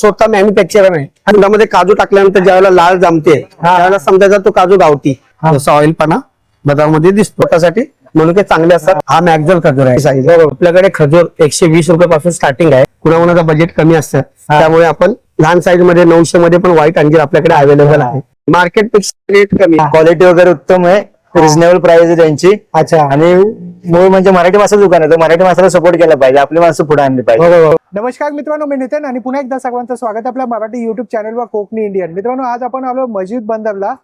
स्वतः मॅन्युफॅक्चरर आहे. आणि दुधामध्ये काजू टाकल्यानंतर ज्यावेळेला लाल जमते त्यावेळेला समजायचा तो काजू गावठी जसं ऑइल पाना बदामध्ये दिसतो पोटासाठी म्हणून ते चांगले असतात. हा मॅक्झल खजूर आहे. आपल्याकडे खजूर एकशे वीस रुपये पासून स्टार्टिंग आहे कुणाकुणाचं बजेट कमी असतं. त्यामुळे आपण लहान साईजमध्ये नऊशे मध्ये पण व्हाईट अंजीर आपल्याकडे अवेलेबल आहे. मार्केटपेक्षा रेट कमी. क्वालिटी वगैरे उत्तम आहे. रिझनेबल प्राइस आहे त्यांची. अच्छा. आणि मूळ म्हणजे मराठी माणसाचं दुकान आहे. तर मराठी माणसाला सपोर्ट केला पाहिजे. आपली माणसं पुढे आणली पाहिजे. हो, हो, हो. नमस्कार मित्रांनो मी नितेन आणि पुन्हा एकदा सगळ्यांचं स्वागत आपल्या मराठी युट्यूब चॅनलवर कोकणी इंडियन मित्रांनो आज आपण आलो मस्जिद बंदरला.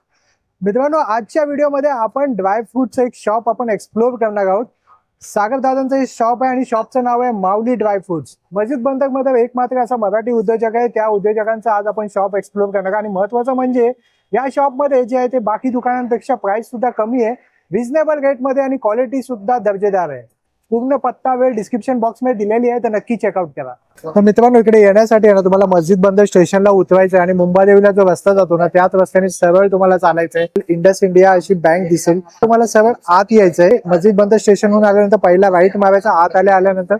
मित्रांनो आजच्या व्हिडिओमध्ये आपण ड्रायफ्रूटचं एक शॉप आपण एक्सप्लोर करणार आहोत. सागर दादांचं हे शॉप आहे आणि शॉपचं नाव आहे माऊली ड्रायफ्रुट्स मस्जिद बंदरमध्ये एक मात्र असा मराठी उद्योजक आहे. त्या उद्योजकांचा आज आपण शॉप एक्सप्लोर करणार आणि महत्वाचं म्हणजे या शॉपमध्ये जे आहे ते बाकी दुकानांपेक्षा प्राइस सुद्धा कमी आहे. रिझनेबल रेटमध्ये आणि क्वालिटी सुद्धा दर्जेदार आहे. पूर्ण पत्ता वेळ डिस्क्रिप्शन बॉक्समध्ये दिलेली आहे तर नक्की चेकआउट करा. तर मित्रांनो इकडे येण्यासाठी आहे ना तुम्हाला मस्जिद बंदर स्टेशनला उतरायचं आहे आणि मुंबई देवीला जो रस्ता जातो ना त्याच रस्त्याने सरळ तुम्हाला चालायचं आहे. इंडस इंडिया अशी बँक दिसेल. तुम्हाला सरळ आत यायचंय. मस्जिद बंदर स्टेशनहून आल्यानंतर पहिला राईट मारायचा आत आल्या आल्यानंतर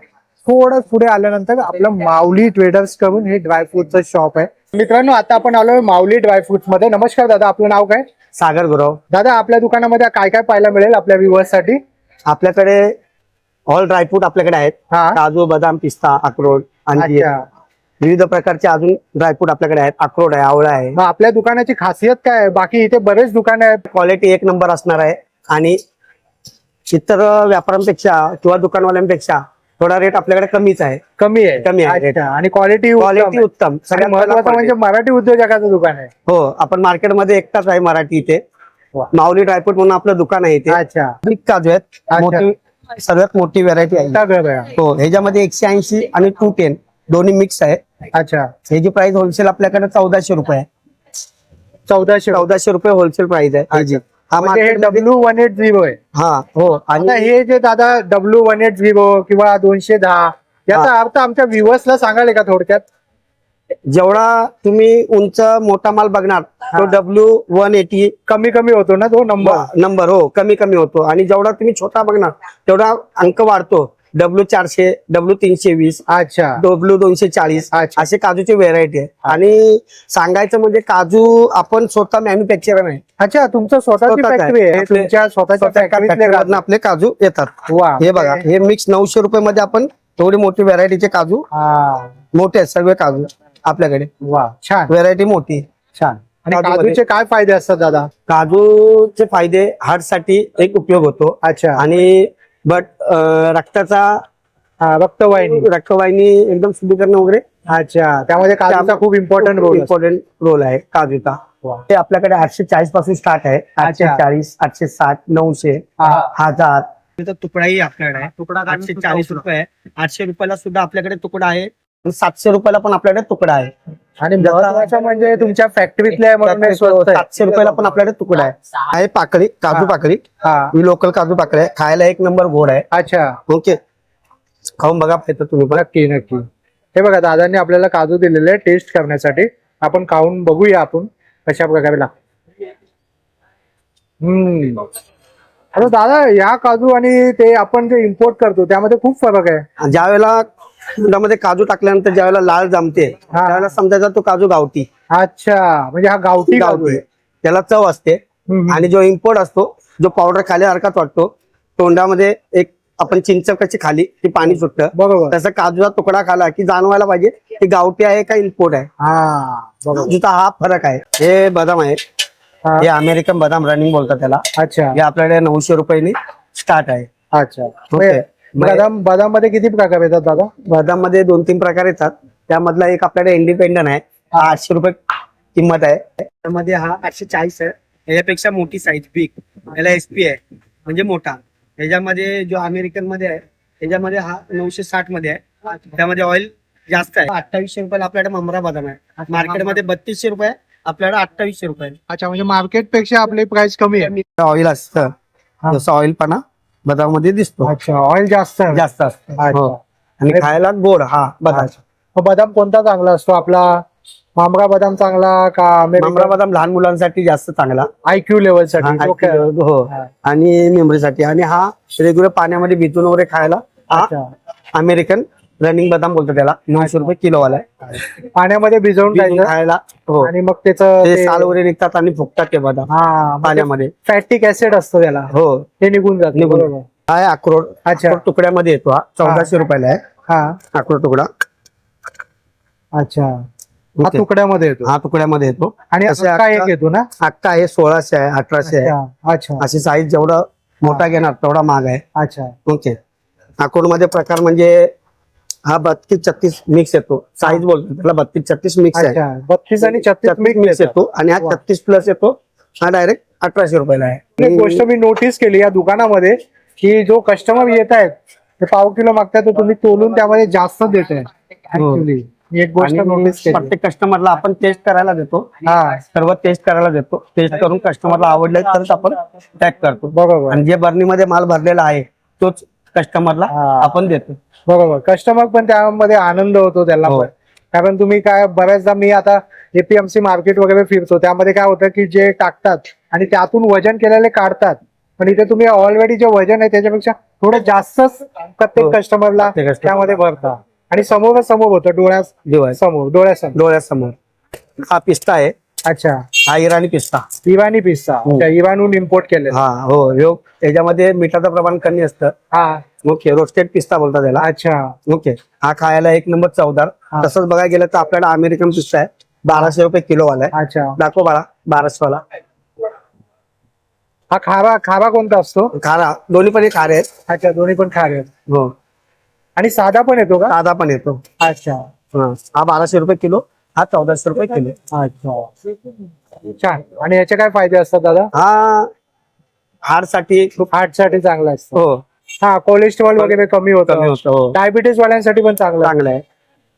थोडं पुढे आल्यानंतर आपलं माऊली ट्रेडर्स करून हे ड्रायफ्रूटचं शॉप आहे. मित्रांनो आता आपण आलोय माऊली ड्रायफ्रुट्समध्ये. नमस्कार दादा आपलं नाव काय? सागर गुरव. दादा आपल्या दुकानामध्ये काय काय पाहायला मिळेल आपल्या व्ह्युअर्ससाठी? आपल्याकडे ऑल ड्रायफ्रूट आपल्याकडे आहेत. हा. काजू बदाम पिस्ता अक्रोड आणि अच्छा. विविध प्रकारचे अजून ड्रायफ्रूट आपल्याकडे आहेत. अक्रोड आहे आवळा आहे. मग आपल्या दुकानाची खासियत काय आहे? बाकी इथे बरेच दुकान आहेत. क्वालिटी एक नंबर असणार आहे. आणि इतर व्यापाऱ्यांपेक्षा किंवा दुकानवाल्यांपेक्षा थोडा रेट आपल्याकडे कमीच आहे. कमी आहे. कमी आहे अच्छा. आणि क्वालिटी क्वालिटी उत्तम. सगळ्यात महत्वाचं म्हणजे मराठी उद्योजकाचं दुकान आहे. हो आपण मार्केटमध्ये एकटाच आहे मराठी इथे. वा. माऊली ड्रायफ्रूट म्हणून आपलं दुकान आहे इथे. अच्छा. काजू आहेत. मोठी सगळ्यात मोठी व्हरायटी आहे. सगळं. हो ह्याच्यामध्ये एकशे ऐंशी आणि टू टेन दोन्ही मिक्स आहे. अच्छा. ह्याची प्राइस होलसेल आपल्याकडे चौदाशे रुपये आहे. चौदाशे. चौदाशे रुपये होलसेल प्राइस आहे. ह्याची. हा म्हणजे हे डब्ल्यू वन एट झिरो आहे. हा. हो आता आणि हे जे दादा डब्ल्यू वन एट झिरो किंवा दोनशे दहा याचा अर्थ आमच्या व्ह्युअर्सला सांगाल का थोडक्यात? जेवढा तुम्ही उंच मोठा माल बघणार तो हा. डब्ल्यू वन एटी कमी कमी होतो ना तो नंबर नंबर हो कमी कमी होतो. आणि जेवढा तुम्ही छोटा बघणार तेवढा अंक वाढतो. डब्ल्यू चारशे डब्ल्यू तीनशे वीस अच्छा. डब्ल्यू दोनशे चाळीस अच्छा. असे काजूची व्हेरायटी आहे. आणि सांगायचं म्हणजे काजू आपण स्वतः मॅन्युफॅक्चर आहे अच्छा तुमचं स्वतः आपले काजू येतात. वा. हे बघा हे मिक्स नऊशे रुपये मध्ये आपण थोडी मोठी व्हेरायटीचे काजू मोठे आहेत सर्व काजू आपल्याकडे. वा छान. व्हेरायटी मोठी. छान. आणि काजूचे काय फायदे असतात दादा? काजूचे फायदे हार्टसाठी एक उपयोग होतो. अच्छा. आणि बट रक्ताचा रक्तवाहिनी. रक्तवाहिनी एकदम शुद्धीकरण वगैरे. अच्छा त्यामध्ये काजूचा खूप इम्पॉर्टंट रोल इम्पॉर्टंट रोल आहे काजूचा. ते आपल्याकडे आठशे चाळीसपासून स्टार्ट आहे. आठशे. चाळीस आठशे साठ नऊशे. हजार. तुकडाही आपल्याकडे आहे. तुकडा आठशे चाळीस रुपये आठशे रुपयाला सुद्धा आपल्याकडे तुकडा आहे. सातशे रुपयाला पण आपल्याकडे तुकडा आहे. आणि महत्वाचं म्हणजे तुमच्या फॅक्टरीतले आहे म्हणून हे स्वस्त आहे. सातशे रुपयाला पण आपल्याकडे तुकडा आहे. आहे पाकळी काजू. पाकळी. हा. ही लोकल काजू पाकळी आहे. खायला एक नंबर गोड आहे. अच्छा. ओके. खाऊन बघा पाहिजे तुम्ही पण. नक्की नक्की. हे बघा दादांनी आपल्याला काजू दिलेले आहे टेस्ट करण्यासाठी. आपण खाऊन बघूया आपण कशा प्रकारे लागतो हम्म. आता दादा या काजू आणि ते आपण जे इम्पोर्ट करतो त्यामध्ये खूप फरक आहे. ज्या वेळेला दुधामध्ये काजू टाकल्यानंतर ज्या वेळेला लाल जमते हा. त्यावेळेला समजायचा तो काजू गावठी. अच्छा म्हणजे हा गावठी काजू आहे. त्याला चव असते. आणि जो इम्पोर्ट असतो जो पावडर खाल्यासारखाच वाटतो तोंडामध्ये एक आपण चिंच कशी खाली की पाणी सुटतं. बरोबर. तसं काजूचा तुकडा खाला की जाणवायला पाहिजे की गावठी आहे का इम्पोर्ट आहे. हा बरोबर. काजूचा हा फरक आहे. हे बदाम आहे हा. हे अमेरिकन बदाम रनिंग बोलतात त्याला. अच्छा. हे आपल्याकडे नऊशे रुपयाने स्टार्ट आहे. अच्छा. ओके. बदाम बदाममध्ये किती प्रकार येतात दादा? बदाममध्ये दोन तीन प्रकार येतात. त्यामधला एक आपल्याकडे इंडिपेंडंट आहे. हा आठशे रुपये किंमत आहे. त्यामध्ये हा आठशे चाळीस आहे. याच्यापेक्षा मोठी साईज बिग याला एसपी आहे. म्हणजे मोठा. ह्याच्यामध्ये जो अमेरिकनमध्ये आहे त्याच्यामध्ये हा नऊशे साठमध्ये आहे. त्यामध्ये ऑइल जास्त आहे. अठ्ठावीसशे रुपयाला आपल्याकडे ममरा बदाम आहे. मार्केटमध्ये बत्तीसशे रुपये आपल्याकडे अठ्ठावीसशे रुपये. अच्छा म्हणजे मार्केटपेक्षा आपली प्राइस कमी आहे. ऑइल असतं. जसं ऑइल पणा बदाममध्ये दिसतो अच्छा ऑइल जास्त आहे. जास्त असतं अच्छा. हो. आणि खायला गोड हा बदाम अच्छा. मग बदाम कोणता चांगला असतो आपला मामरा बदाम चांगला का ममरा बदाम लहान मुलांसाठी जास्त चांगला आयक्यू लेवलसाठी हा. हो हा. आणि मेमरीसाठी आणि हा रेग्युलर पाण्यामध्ये भिजून वगैरे खायला हा अच्छा अमेरिकन रनिंग बदाम बोलतो त्याला. नऊशे रुपये किलो वाला आहे पाण्यामध्ये भिजवून खायला हो. आणि मग त्याचं ते ते- साल वगैरे निघतात आणि फुगतात ते बदाम. हा पाण्यामध्ये. फॅटिक ऍसिड असतो त्याला. हो. ते निघून जात निघून. बरोबर. हा आहे अक्रोड. अच्छा. अक्रोड तुकड्यामध्ये येतो हा. चौदाशे रुपयाला आहे. हा. अक्रोड तुकडा. अच्छा. हा ओके. तुकड्यामध्ये येतो. हा तुकड्यामध्ये येतो. आणि असे अक्का एक अक्का- येतो ना? अक्का आहे सोळाशे आहे अठराशे आहे. अच्छा अच्छा. अशी साईज जेवढं मोठा घेणार तेवढा महाग आहे. अच्छा. ओके. अकाउंटमध्ये प्रकार म्हणजे हा बत्तीस छत्तीस मिक्स येतो. साईज बोलतो त्याला बत्तीस छत्तीस मिक्स आहे. बत्तीस आणि छत्तीस मिक्स येतो आणि हा. छत्तीस प्लस येतो. हा डायरेक्ट अठराशे रुपयाला एक आहे गोष्ट मी नोटीस केली या दुकानामध्ये की जो कस्टमर येत आहेत ते पाव किलो मागतायत तर तुम्ही तोलून त्यामध्ये जास्त देत आहे हो. एक गोष्ट नोटीस केली. प्रत्येक कस्टमरला आपण टेस्ट करायला देतो. हा. सर्व टेस्ट करायला देतो. टेस्ट करून कस्टमरला आवडलं तरच आपण पॅक करतो. बरोबर. आणि जे बर्नीमध्ये माल भरलेला आहे तोच कस्टमरला हा. आपण देतो. बरोबर. कस्टमर पण त्यामध्ये आनंद होतो त्याला हो. पण. कारण तुम्ही काय बऱ्याचदा मी आता एपीएमसी मार्केट वगैरे फिरतो. त्यामध्ये काय होतं की जे टाकतात आणि त्यातून वजन केलेले काढतात. पण इथे तुम्ही ऑलरेडी जे वजन आहे त्याच्यापेक्षा थोडं जास्तच प्रत्येक हो. कस्टमरला प्रत्येक customer. त्यामध्ये भरता. आणि समोर समोर होतं डोळ्या दिवस. समोर डोळ्यासमोर. डोळ्यासमोर. हा पिस्ता आहे. अच्छा. हा इराणी पिस्ता. इवानी पिस्ता. हो. अच्छा, इवानहून इम्पोर्ट केलेला. हा हो. ह्यो त्याच्यामध्ये मिठाचं प्रमाण कमी असतं. हा. ओके रोस्टेड पिस्ता बोलतात त्याला अच्छा. ओके. हा खायला एक नंबर चवदार. हा. तसंच बघायला गेलं तर आपल्याला अमेरिकन पिस्ता आहे. बाराशे रुपये किलो वाला आहे. अच्छा. दाखव बाळा बाराशे वाला. हा खारा खारा कोणता असतो? खारा. दोन्ही पण हे खारे आहेत. अच्छा दोन्ही पण खारे आहेत. हो. आणि साधा पण येतो का? साधा पण येतो. अच्छा. हा. हा बाराशे रुपये किलो. हा चौदाशे रुपये किलो. अच्छा. छान. आणि याचे काय फायदे असतात दादा? हा हार्टसाठी खूप हार्टसाठी चांगलं असतं. हो. हा कोलेस्ट्रॉल वगैरे कमी कमी होतं हो. डायबिटीज वाल्यांसाठी पण चांगलं आहे. चांगलं आहे.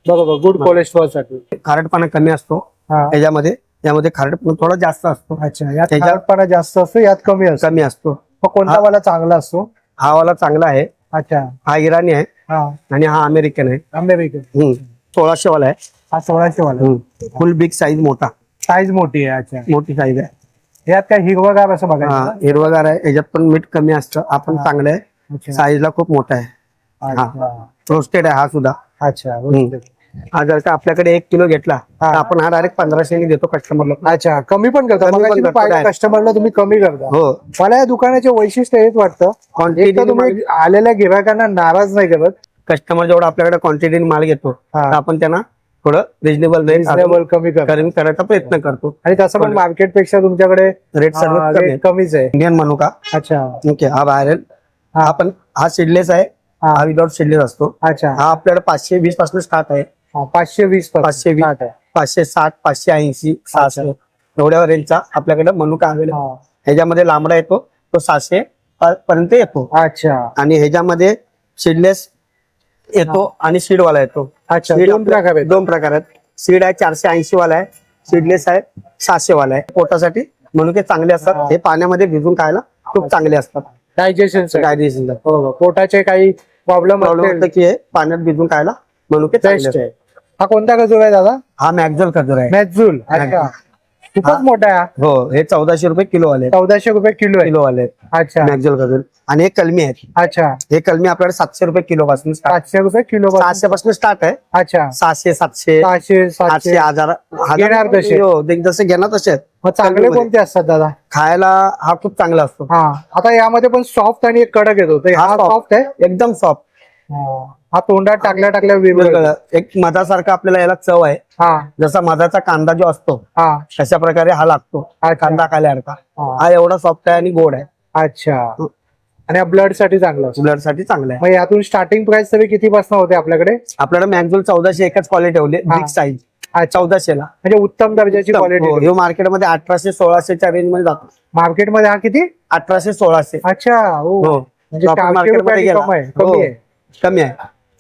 बरोबर गुड कोलेस्ट्रॉलसाठी खारटपणा कमी असतो. हा. त्याच्यामध्ये यामध्ये खारटपणा थोडा जास्त असतो. अच्छा यात खारटपणा जास्त असतो यात कमी असतो. कमी असतो. मग कोणता हा. वाला चांगला असतो? हा वाला चांगला आहे. अच्छा. हा इराणी आहे. हा. आणि हा अमेरिकन आहे. अमेरिकन. हम्म. सोळाशे वाला आहे. हा सोळाशे वाला. फुल बिग साईज मोठा. साईज मोठी आहे अच्छा. मोठी साईज आहे. यात काय हिरवगार असं हा बघायचं हिरवगार आहे. याच्यात पण मीठ कमी असतं. आपण हा. चांगलं आहे. अच्छा. साईजला खूप मोठा आहे. अच्छा. रोस्टेड आहे हा सुद्धा. अच्छा हम्म. हा जर का आपल्याकडे एक किलो घेतला हा. तर आपण हा डायरेक्ट पंधराशे देतो कस्टमरला अच्छा कमी पण करता. कमी पण करतो direct. कस्टमरला तुम्ही कमी करता. हो. मला या दुकानाचे वैशिष्ट्य हेच वाटतं. एक क्वांटिटी तर तुम्ही आलेल्या गिरायकांना नाराज नाही करत. कस्टमर जेवढा आपल्याकडे क्वांटिटी माल घेतो हा. तर आपण त्यांना थोडं रिजनेबल रेट रिझनेबल कमी कमी करायचा प्रयत्न करतो. आणि तसं पण मार्केटपेक्षा तुमच्याकडे रेट सर्व हा, कमी rate आहे. कमीच आहे. इंडियन म्हणू का अच्छा. ओके हा बाहेर हा. हा पण हा सीडलेस आहे. हा. हा विदाउट सीडलेस असतो. अच्छा. हा आपल्याकडे पाचशे वीसपासून स्टार्ट आहे. हा, पाचशे वीसपासून पाचशे वीस. start आहे. पाचशे साठ पाचशे ऐंशी सहाशे. एवढ्या रेंजचा आपल्याकडे मनुका अवेलेबल हा. ह्याच्यामध्ये लांबडा येतो तो सहाशे प- पर्यंत येतो. अच्छा. आणि ह्याच्यामध्ये सीडलेस येतो आणि सीड वाला येतो. अच्छा सीड दोन प्रकार आहेत. दोन प्रकार आहेत. सीड आहे चारशे ऐंशी वाला आहे. सीडलेस आहे सहाशे वाला आहे. पोटासाठी मनुके चांगले हा. असतात. हे. पाण्यामध्ये भिजून खायला खूप चांगले असतात. डायजेशन काय दिवशी पोटाचे काही प्रॉब्लेम प्रॉब्लेम होतं की हे पाण्यात भिजून खायला चांगले बेस्ट असतात. आहे हा कोणता खजूर आहे दादा? हा मॅगझोल खजूर आहे. मॅजूल अच्छा. हा. खूपच मोठा आहे. हा. हो हे चौदाशे रुपये किलो वाले चौदाशे रुपये किलो आहे. किलो वाले अच्छा. मॅगझोल खजूर आणि हे कलमी आहेत. अच्छा. हे कलमी आपल्याकडे सातशे रुपये किलो पासून सातशे रुपये किलो सहाशे पासून स्टार्ट आहे. अच्छा. सहाशे सातशे सहाशे आठशे सातशे हजार घेणार तसे. हो, ते जसे घेणार तसे आहेत. मग चांगले. कोणते असतात दादा? खायला हा खूप चांगला असतो. हा. आता यामध्ये पण सॉफ्ट आणि एक कडक येतो तर हा हा soft. सॉफ्ट आहे. एकदम सॉफ्ट हा. हा तोंडात टाकल्या टाकल्या विरघळतो. एक मधासारखा आपल्याला याला चव आहे. हा. जसा मधाचा कांदा जो असतो हा. तशा प्रकारे हा लागतो. कांदा खाल्यासारखा हा. हा एवढा सॉफ्ट आहे आणि गोड आहे. अच्छा. आणि ब्लडसाठी चांगलं असतं. ब्लडसाठी चांगला आहे. मग यातून स्टार्टिंग प्राइस तरी किती पासून होते आपल्याकडे? आपल्याकडे मॅक्झुल चौदाशे एकच क्वालिटी ठेवली. हा. बिग साईज चौदाशेला म्हणजे उत्तम दर्जाची क्वालिटी हो, मार्केटमध्ये अठराशे सोळाशेच्या रेंजमध्ये जातो. मार्केटमध्ये हा किती? अठराशे सोळाशे. अच्छा. हो. हो. म्हणजे आपण चारशे market मध्ये रुपयाने गेला. कम आहे हो, कमी आहे. कमी आहे.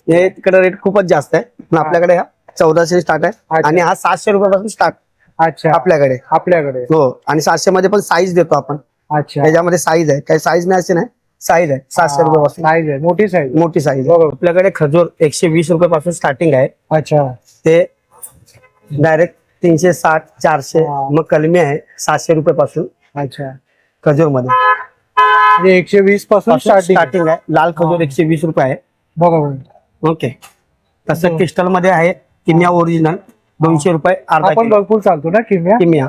हे तिकडे रेट खूपच जास्त आहे. पण. आपल्याकडे हा चौदाशे स्टार्ट आहे. अच्छा. आणि हा सातशे रुपयापासून स्टार्ट अच्छा. आपल्याकडे. आपल्याकडे. हो. आणि सातशे मध्ये पण साईज देतो आपण. अच्छा. त्याच्यामध्ये साईज आहे. काही साईज नाही असे नाही. साईज आहे. सातशे रुपयापासून. साईज आहे. मोठी साईज मोठी साईज बरोबर. आपल्याकडे खजूर एकशे वीस रुपयापासून स्टार्टिंग आहे. अच्छा. ते डायरेक्ट तीनशे साठ चारशे हा. मग कलमी आहे. सातशे रुपयापासून अच्छा. खजूरमध्ये म्हणजे एकशे वीसपासून स्टार्टिंग स्टार्टिंग आहे. लाल खजूर हा. एकशे वीस रुपये आहे. ओके. तसं. क्रिस्टलमध्ये आहे किमिया ओरिजिनल दोनशे रुपये अर्धा आपण किलो. भरपूर चालतो ना किम्या किमिया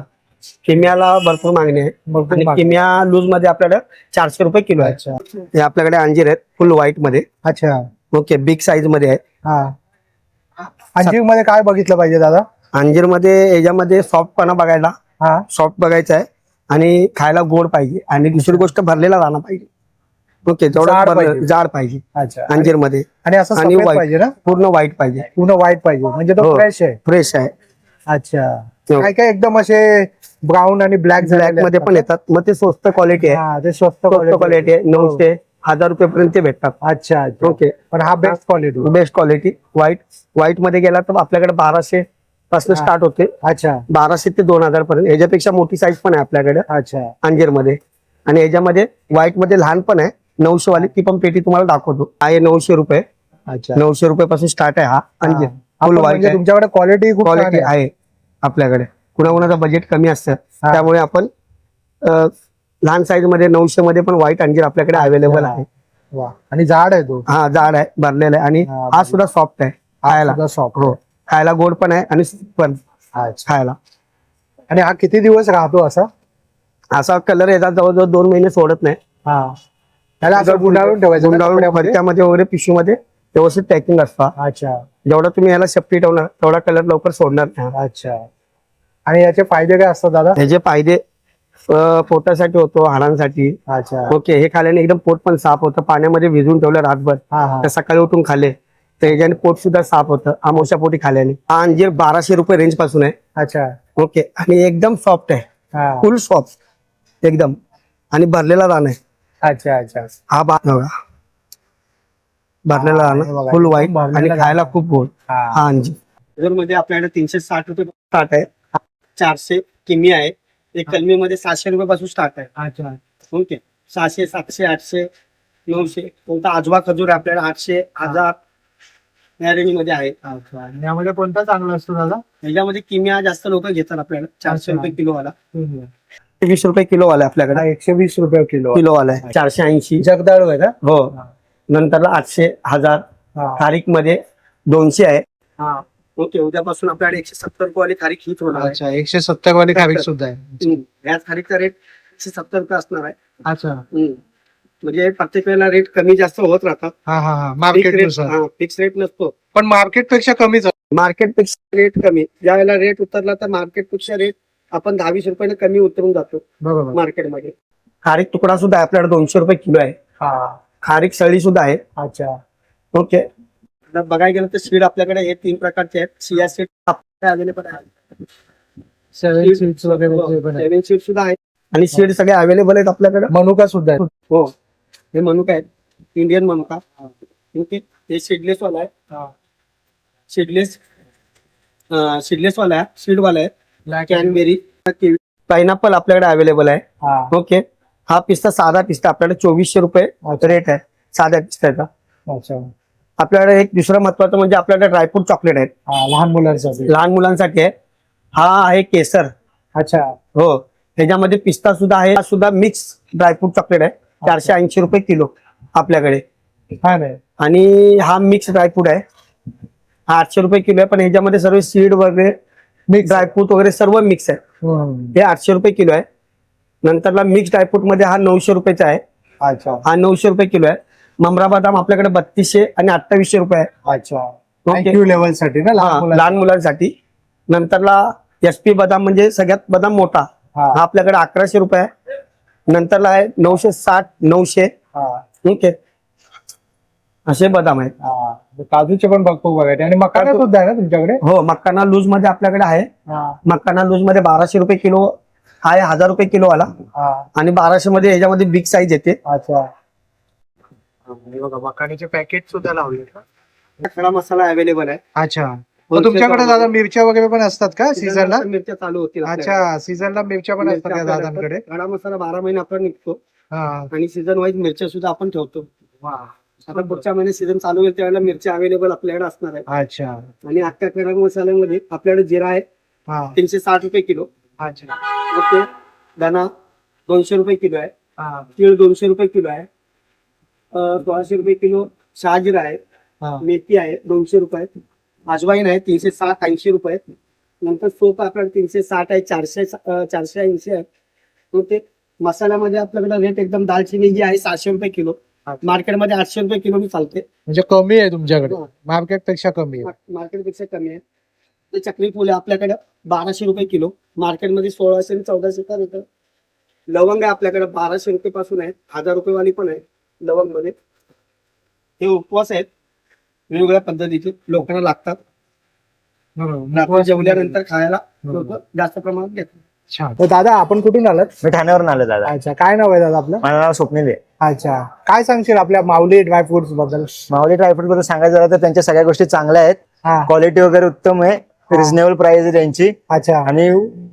किमियाला भरपूर मागणी आहे. भरपूर आणि मागणी. किमिया लूजमध्ये आपल्याकडे चारशे रुपये किलो आहे. अच्छा. हे आपल्याकडे अंजीर आहेत फुल व्हाईटमध्ये. अच्छा. ओके बिग साईजमध्ये आहे. हा. अंजीरमध्ये काय बघितलं पाहिजे दादा? अंजीरमध्ये याच्यामध्ये सॉफ्टपणा बघायला. हा. सॉफ्ट बघायचा आहे. आणि खायला गोड पाहिजे. आणि दुसरी गोष्ट भरलेला राहणं पाहिजे. ओके जेवढं जाड पाहिजे. जाड पाहिजे. अच्छा. अंजीरमध्ये आणि असं आणि सफेद white. पाहिजे ना? पूर्ण व्हाईट पाहिजे. पूर्ण व्हाईट पाहिजे. म्हणजे तो हो. फ्रेश आहे. फ्रेश आहे. अच्छा. हो. काय काय एकदम असे ब्राऊन आणि ब्लॅक ब्लॅकमध्ये पण येतात. मग ते स्वस्त क्वालिटी आहे. हा ते स्वस्त क्वालिटी आहे. हो. नऊशे हजार रुपये पर्यंत ते भेटतात. अच्छा अच्छा. ओके. पण हा best quality best quality white व्हाईटमध्ये गेला तर आपल्याकडे बाराशे पासून हा. स्टार्ट होते. अच्छा. बाराशे ते दोन हजार पर्यंत. याच्यापेक्षा मोठी साईज पण आहे आपल्याकडे. अच्छा. अंजीरमध्ये आणि याच्यामध्ये व्हाईटमध्ये लहान पण आहे. नऊशे वाली ती पण पेटी तुम्हाला दाखवतो. आहे नऊशे रुपये. अच्छा. नऊशे रुपये पासून स्टार्ट आहे हा. फुल व्हाईट म्हणजे तुमच्याकडे क्वालिटी क्वालिटी आहे. आपल्याकडे. कुणाकुणाचं बजेट कमी असतं. हा. त्यामुळे आपण अं, लहान साईजमध्ये नऊशे मध्ये पण व्हाईट अंजीर आपल्याकडे अवेलेबल आहे. वा. आणि झाड आहे तो. हा जाड आहे भरलेला आहे. आणि हा, हा सुद्धा सॉफ्ट आहे. खायला. सॉफ्ट हो. खायला गोड पण आहे आणि sweet पण अच्छा. खायला. आणि हा किती दिवस राहतो असा? असा कलर येतात जवळजवळ दोन महिने सोडत नाही. हा. त्याला असं गुंडाळून ठेवायचं गुंडाळून? फडक्यामध्ये वगैरे पिशवीमध्ये व्यवस्थित पॅकिंग असतं. अच्छा. जेवढा तुम्ही याला सेफ्टी ठेवणार तेवढा कलर लवकर सोडणार नाही. अच्छा. आणि याचे फायदे काय असतात दादा? ह्याचे फायदे पोटासाठी होतो हाडांसाठी. अच्छा. ओके हे खाल्याने एकदम पोट पण साफ होतं. पाण्यामध्ये भिजून ठेवलं रातभर. तर सकाळी उठून खाल्ले. तर ह्याच्याने पोट सुद्धा साफ होतं. आमोशा पोटी खाल्याने. हा अंजीर बाराशे रुपये रेंजपासून आहे. अच्छा. ओके आणि एकदम सॉफ्ट आहे. फुल सॉफ्ट एकदम. आणि भरलेला रान आहे. अच्छा अच्छा. हा बा बघा. भरलेला हा, बघा, फुल व्हाईट भरलेला आणि. खायला खूप गोड. हा. हा मध्ये आपल्याकडे तीनशे साठ रुपये स्टार्ट आहे. चारशे किमी आहे. एक कलमीमध्ये सातशे रुपये पासून स्टार्ट आहे. अच्छा. ओके. सहाशे सातशे आठशे नऊशे. कोणता आजवा खजूर आहे आपल्याला आठशे हजार या रेंजमध्ये आहे. अच्छा. आणि यामध्ये कोणता चांगला असतो दादा? ह्याच्यामध्ये किमिया जास्त लोक घेतात आपल्याला चारशे अच्छा. रुपये किलो वाला वीस रुपये किलो हा, आपल्याकडे. एकशे वीस रुपये किलो. किलो वाला आहे चारशे ऐंशी. जगदाळू आहे ना? हो. नंतरला आठशे हजार. हा. खारीकमध्ये दोनशे आहे. हा. ओके उद्यापासून आपल्याकडे एकशे सत्तर रुपये वाली खारीक हीच होणार आहे. अच्छा एकशे सत्तर वाली खारीक सुद्धा आहे. हम्म. याच खारीकचा रेट एकशे सत्तर रुपये असणार आहे? अच्छा. हम्म. म्हणजे प्रत्येक वेळेला रेट कमी जास्त होत राहतात. हा हा हा. मार्केटनुसार. फिक्स रेट नसतो. पण मार्केटपेक्षा कमीच आहे. मार्केटपेक्षा रेट कमी. ज्या वेळेला रेट उतरला तर मार्केटपेक्षा रेट आपण दहा वीस रुपयाने कमी उतरून जातो बरोबर. मार्केटमध्ये. खारीक तुकडा सुद्धा आहे आपल्याकडे दोनशे रुपये किलो आहे. हा. खारीक सळी सुद्धा आहे. अच्छा. ओके. आता बघायला गेलं तर सीड आपल्याकडे हे तीन प्रकारचे आहेत. सिया सीड अवेलेबल आहे? सेवन सीट्स वगैरे वगैरे पण आहे. सीड सुद्धा आहे. आणि सीड सगळे अवेलेबल आहेत आपल्याकडे? मनुका सुद्धा आहे. हो. हे मनुका आहेत. इंडियन मनुका. ओके हे सीडलेस वाला आहे. सीडलेस सीडलेस वाला आहे. सीड वाला आहे. कॅनबेरी पायनॅपल आपल्याकडे अवेलेबल आहे. ओके हा पिस्ता साधा पिस्ता आपल्याकडे चोवीसशे रुपये रेट आहे. साध्या पिस्त्याचा अच्छा. आपल्याकडे एक दुसरं महत्वाचं म्हणजे आपल्याकडे ड्रायफ्रूट चॉकलेट आहेत. लहान मुलांसाठी. लहान मुलांसाठी आहे. हा आहे केसर. अच्छा. हो. त्याच्यामध्ये पिस्ता सुद्धा आहे. हा सुद्धा मिक्स ड्रायफ्रूट चॉकलेट आहे. चारशे ऐंशी रुपये किलो आपल्याकडे. आणि हा मिक्स ड्रायफ्रूट आहे. हा आठशे रुपये किलो आहे. पण ह्याच्यामध्ये सर्व सीड वगैरे ड्रायफ्रूट वगैरे सर्व मिक्स आहे. हम्म. हे आठशे रुपये किलो आहे. नंतरला मिक्स ड्रायफ्रूटमध्ये हा नऊशे रुपयाचा आहे. अच्छा. हा नऊशे रुपये किलो आहे. ममरा बदाम आपल्याकडे बत्तीसशे आणि अठ्ठावीसशे रुपये आहे. अच्छा. ओके. IQ लेवलसाठी ना हा, लहान मुलांसाठी. लहान मुलांसाठी. नंतरला एस पी बदाम म्हणजे सगळ्यात बदाम मोठा. हा. हा आपल्याकडे अकराशे रुपये आहे. नंतरला आहे नऊशे साठ नऊशे. हा. ओके असे बदाम आहेत. हा. काजूचे पण भरपूर व्हरायटी आणि मकाना सुद्धा आहे ना तुमच्याकडे? हो मक्काना लूजमध्ये आपल्याकडे आहे. हा. मक्काना लूजमध्ये बाराशे रुपये किलो आहे हजार रुपये किलो हा. आणि बाराशे मध्ये ह्याच्यामध्ये बिग साईज येते. अच्छा. हे बघा पॅकेट सुद्धा लावले खडा मसाला अवेलेबल आहे. अच्छा. मग तुमच्याकडे दादा मिरच्या वगैरे पण असतात का सीझनला मिरच्या चालू होतील आपल्याकडे. अच्छा सीझनला मिरच्या पण असतात या आपल्याकडे दादांकडे. खडा मसाला बारा महिने आपण निघतो. हा. आणि सीझन वाईज मिरच्या सुद्धा आपण ठेवतो. वा. आता पुढच्या महिन्यात सीझन चालू होईल त्यावेळेला मिरच्या अवेलेबल आपल्याकडे असणार आहे. अच्छा. आणि अख्ख्या खडा मसाल्यामध्ये आपल्याकडे जिरा आहे. हा. तीनशे साठ रुपये किलो. अच्छा. ओके. दाना दोनशे रुपये किलो आहे. हा. तीळ दोनशे रुपये किलो आहे. अं, सोळाशे रुपये किलो शहाजिरा आहे. हा. मेथी आहे दोनशे रुपये. अजवाईन आहे तीनशे साठ ऐंशी रुपये. नंतर सोप आपल्याकडे तीनशे साठ आहे चारशे अं, चारशे ऐंशी आहे. तो ते मसाल्यामध्ये आपल्याकडे रेट एकदम दालचिनी जी आहे सहाशे रुपये किलो. मार्केटमध्ये आठशे रुपये किलो मी चालते म्हणजे कमी आहे तुमच्याकडे. मार्केटपेक्षा कमी आहे. मार्केटपेक्षा कमी आहे. ते चक्री फुले आपल्याकडे बाराशे रुपये किलो. मार्केटमध्ये सोळाशे आणि चौदाशे का रेट लवंग आहे आपल्याकडे बाराशे रुपये पासून आहे. हजार रुपये वाली पण आहे लवंगमध्ये हे उपवास आहेत. वेगवेगळ्या पद्धतीचे. लोकांना लागतात. रात्री जेवल्यानंतर खायला लोक जास्त प्रमाणात घेतात. छान तर दादा आपण कुठून आलात? मी ठाण्यावरून आलो दादा. अच्छा काय नाव आहे दादा आपलं? माझं नाव स्वप्नील आहे. अच्छा. काय सांगशील आपल्या माऊली ड्रायफ्रुट्सबद्दल? माऊली ड्रायफ्रूटबद्दल सांगायचं झालं तर त्यांच्या सगळ्या गोष्टी चांगल्या आहेत. हा. क्वालिटी वगैरे उत्तम आहे. रिझनेबल प्राइस आहे त्यांची. अच्छा. आणि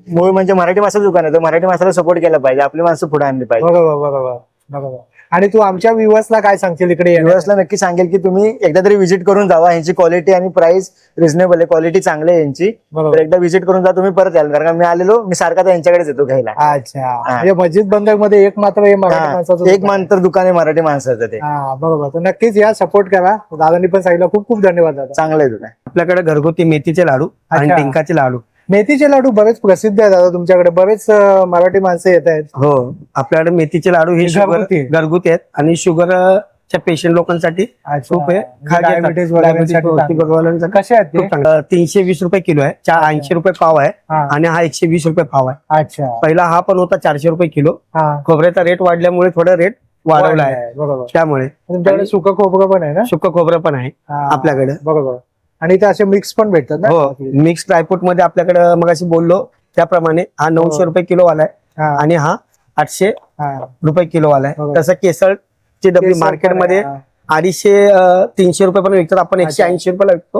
मूळ म्हणजे मराठी माणसाचं दुकान आहे. तर मराठी माणसाला सपोर्ट केला पाहिजे. आपली माणसं पुढे आणली पाहिजे. बरोबर बरोबर बरोबर. आणि तू आमच्या व्ह्युअर्सला काय सांगशील इकडे? युएसला नक्की सांगेल की तुम्ही एकदा तरी व्हिजिट करून जावा. यांची क्वालिटी आणि प्राइस रिझनेबल आहे. क्वालिटी चांगली आहे यांची तर एकदा व्हिजिट करून जा तुम्ही परत याल कारण का मी आलेलो मी सारखा तर यांच्याकडेच येतो घ्यायला. अच्छा. म्हणजे मस्जिद बंदरमध्ये एक मात्र मराठी माणसाचं एक. मानतर दुकान आहे मराठी माणसाचं ते. हा बरोबर. तर नक्कीच या सपोर्ट करा. दादांनी पण सांगितलं. खूप खूप धन्यवाद दादा. चांगलं आहे दुकान आपल्याकडे घरगुती मेथीचे लाडू आणि. डिंकाचे लाडू. मेथीचे लाडू बरेच प्रसिद्ध आहेत. दादा तुमच्याकडे बरेच अं, मराठी माणसं येत आहेत. हो आपल्याकडे मेथीचे लाडू हे शुगर घरगुती? घरगुती आहेत आणि शुगरच्या पेशंट लोकांसाठी खूप आहे खा घेतात. डायबिटीज Diabetes शुगर वाल्यांसाठी कसे आहेत खूप. तीनशे वीस रुपये किलो आहे. चार ऐंशी रुपये पाव आहे हा, आणि हा एकशे वीस रुपये पाव आहे. अच्छा. पहिला हा पण होता चारशे रुपये किलो. हा. खोबऱ्याचा रेट वाढल्यामुळे थोडा रेट वाढवला आहे. बरोबर. त्यामुळे. तुमच्याकडे सुकं खोबरं पण आहे ना? सुक खोबरं पण आहे हा, आपल्याकडे. बरोबर. आणि ते असे मिक्स पण भेटतात ना हो मिक्स ड्रायफ्रूटमध्ये आपल्याकडे मग बोललो त्याप्रमाणे हा नऊशे हो. रुपये किलो वाला आहे हा, आणि हा आठशे हा. रुपये किलो वाला आहे बरोबर. तसं केसरची डबी केसर पण मार्केटमध्ये आहे, अडीचशे अं, तीनशे रुपये पण विकतात आपण एकशे अच्छा. ऐंशी रुपयाला विकतो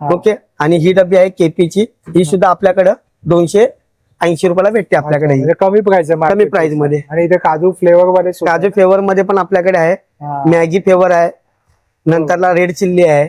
हा. ओके आणि ही डबी आहे केपीची ही सुद्धा आपल्याकडे दोनशे ऐंशी रुपयाला भेटते आपल्याकडे ही. म्हणजे कमी प्राइस आहे कमी market प्राइस. मध्ये आणि इथे काजू फ्लेवर मध्ये काजू फ्लेवर मध्ये पण आपल्याकडे आहे हा. मॅगी फ्लेवर आहे नंतरला रेड चिल्ली आहे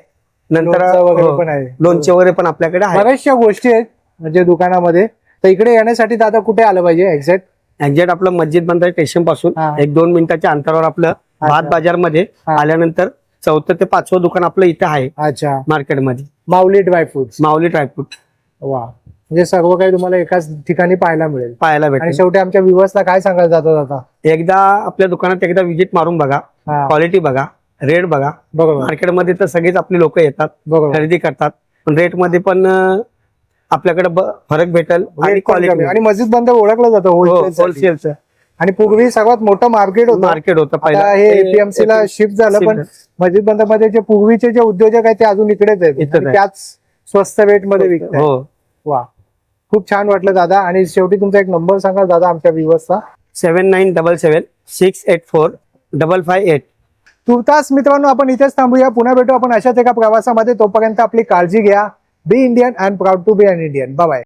नंतर लोणचं वगैरे हो, पण आहे. लोणचे वगैरे पण आपल्याकडे आहे. बऱ्याचशा गोष्टी आहेत म्हणजे दुकानामध्ये. तर इकडे येण्यासाठी दादा कुठे आलं पाहिजे एक्झॅक्ट एक्झॅक्ट आपलं मस्जिद बंदर स्टेशनपासून. एक दोन मिनिटाच्या अंतरावर आपलं भात बाजारमध्ये हा. आल्यानंतर चौथं ते पाचवं दुकान आपलं इथं आहे. अच्छा. मार्केटमध्ये. माऊली ड्रायफ्रुट्स माऊली ड्रायफ्रूट वा. म्हणजे सर्व काही तुम्हाला एकाच ठिकाणी पाहायला मिळेल. पाहायला आणि भेटेल शेवटी आमच्या व्ह्युअर्सला काय सांगायला जाता जाता एकदा आपल्या दुकानात एकदा विजिट मारून बघा. हा. क्वालिटी बघा. रेट बघा. बरोबर. मार्केटमध्ये तर सगळेच आपले लोक येतात बरोबर. खरेदी करतात. पण रेटमध्ये पण अं, आपल्याकडे ब- फरक भेटेल आणि. क्वालिटी आणि मस्जिद बंद ओळखलं जातं होलसेल होलसेलचं आणि पूर्वी सर्वात मोठं मार्केट होतं. मार्केट होतं आता पहिला हे एपीएमसी ला शिफ्ट झालं पण मस्जिद बंदरमध्ये जे पूर्वीचे जे उद्योजक आहेत ते अजून इकडेच आहेत. इथंच आणि आहे. त्याच स्वस्त रेटमध्ये विकतात हो. वा. खूप छान वाटलं दादा. आणि शेवटी तुमचा एक नंबर सांगा दादा आमच्या व्ह्युअर्सचा seven nine double seven six eight four double five eight तुर्तास मित्रांनो आपण इथेच थांबूया. पुन्हा भेटू आपण अशाच एका प्रवासामध्ये. तोपर्यंत आपली काळजी घ्या. Be Indian and proud to be an Indian bye